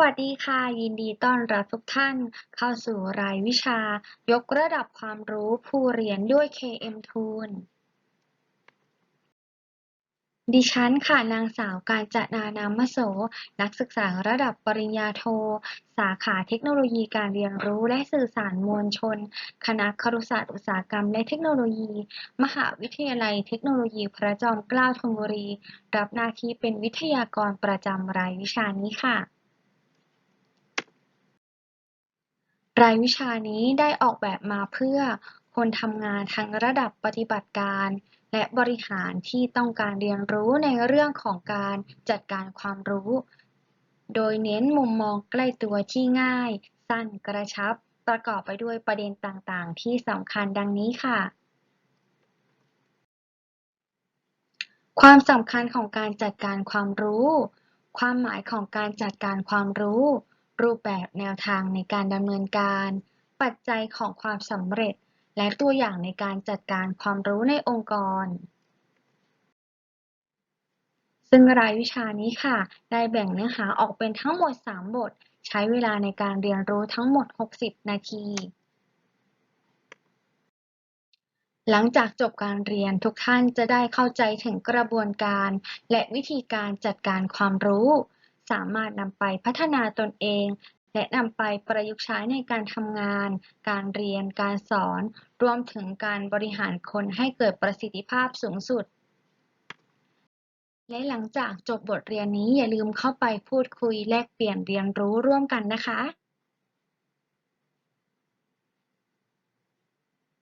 วัสดีค่ะ ยินดีต้อนรับทุกท่านเข้าสู่รายวิชา ยกระดับความรู้ผู้เรียนด้วย KM Tool ดิฉันค่ะ นางสาวกาญจนานามโส นักศึกษาระดับปริญญาโท สาขาเทคโนโลยีการเรียนรู้และสื่อสารมวลชน คณะครุศาสตร์อุตสาหกรรมและเทคโนโลยี มหาวิทยาลัยเทคโนโลยีพระจอมเกล้าธนบุรี รับหน้าที่เป็นวิทยากรประจำรายวิชานี้ค่ะ รายวิชานี้ได้ออกแบบมาเพื่อคนทำงานทั้งระดับปฏิบัติการ และบริหารที่ต้องการเรียนรู้ในเรื่องของการจัดการความรู้ โดยเน้นมุมมองใกล้ตัวที่ง่าย สั้นกระชับ ประกอบไปด้วยประเด็นต่างๆ ที่สำคัญดังนี้ค่ะ ความสำคัญของการจัดการความรู้ ความหมายของการจัดการความรู้ รูปแบบแนวทางในการดำเนินการ ปัจจัยของความสำเร็จ และตัวอย่างในการจัดการความรู้ในองค์กร ซึ่งรายวิชานี้ค่ะ ได้แบ่งเนื้อหาออกเป็นทั้งหมด 3 บท ใช้เวลาในการเรียนรู้ทั้งหมด 60 นาที หลังจากจบการเรียนทุกท่านจะได้เข้าใจถึงกระบวนการ และวิธีการจัดการความรู้ สามารถนำไปพัฒนาตนเอง และนำไปประยุกต์ใช้ในการทำงาน การเรียน การสอน รวมถึงการบริหารคนให้เกิดประสิทธิภาพสูงสุด และหลังจากจบบทเรียนนี้อย่าลืมเข้าไปพูดคุยแลกเปลี่ยนเรียนรู้ร่วมกันนะคะ